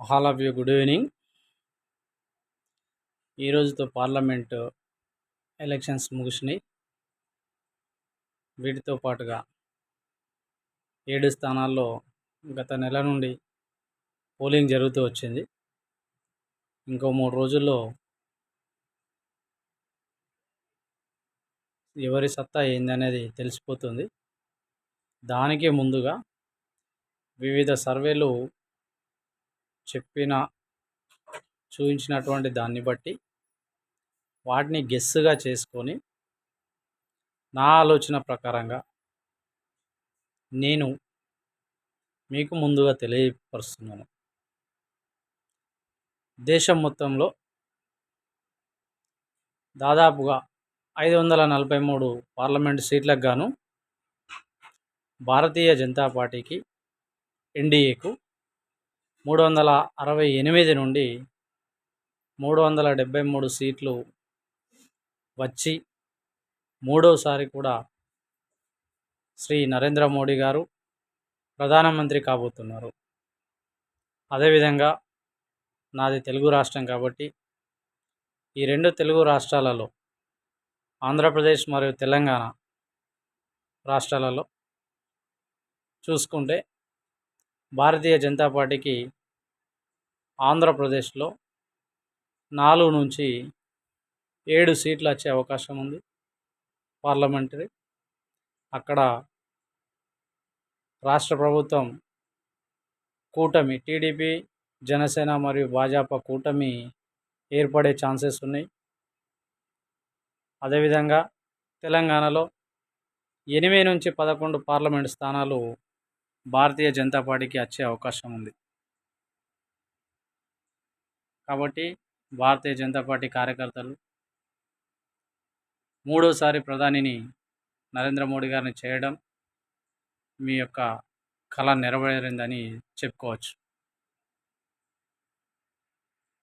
Hall of you good evening. ఈరోజుతో parliament elections ముగిసినాయి. వీటితో పాటుగా ఏడు స్థానాల్లో గత నెల నుండి పోలింగ్ జరుగుతూ వచ్చింది. ఇంకో మూడు రోజుల్లో ఎవరి సత్తా ఏందనేది తెలిసిపోతుంది. దానికే ముందుగా వివిధ సర్వేలు చెప్పిన చూపించినటువంటి దాన్ని బట్టి వాటిని గెస్సుగా చేసుకొని నా ఆలోచన ప్రకారంగా నేను మీకు ముందుగా తెలియపరుస్తున్నాను. దేశం మొత్తంలో దాదాపుగా ఐదు వందల నలభై మూడు పార్లమెంట్ సీట్లకు గాను భారతీయ జనతా పార్టీకి ఎన్డీఏకు మూడు వందల అరవై ఎనిమిది నుండి మూడు వందల డెబ్భై మూడు సీట్లు వచ్చి మూడోసారి కూడా శ్రీ నరేంద్ర మోడీ గారు ప్రధానమంత్రి కాబోతున్నారు. అదేవిధంగా నాది తెలుగు రాష్ట్రం కాబట్టి ఈ రెండు తెలుగు రాష్ట్రాలలో ఆంధ్రప్రదేశ్ మరియు తెలంగాణ రాష్ట్రాలలో చూసుకుంటే భారతీయ జనతా పార్టీకి ఆంధ్రప్రదేశ్లో నాలుగు నుంచి ఏడు సీట్లు వచ్చే అవకాశం ఉంది పార్లమెంటరీ. అక్కడ రాష్ట్ర ప్రభుత్వం కూటమి టీడీపీ జనసేన మరియు భాజపా కూటమి ఏర్పడే ఛాన్సెస్ ఉన్నాయి. అదేవిధంగా తెలంగాణలో ఎనిమిది నుంచి పదకొండు పార్లమెంట్ స్థానాలు భారతీయ జనతా పార్టీకి వచ్చే అవకాశం ఉంది. కాబట్టి భారతీయ జనతా పార్టీ కార్యకర్తలు మూడోసారి ప్రధానిని నరేంద్ర మోడీ గారిని చేయడం మీ యొక్క కళ నెరవేరిందని చెప్పుకోవచ్చు.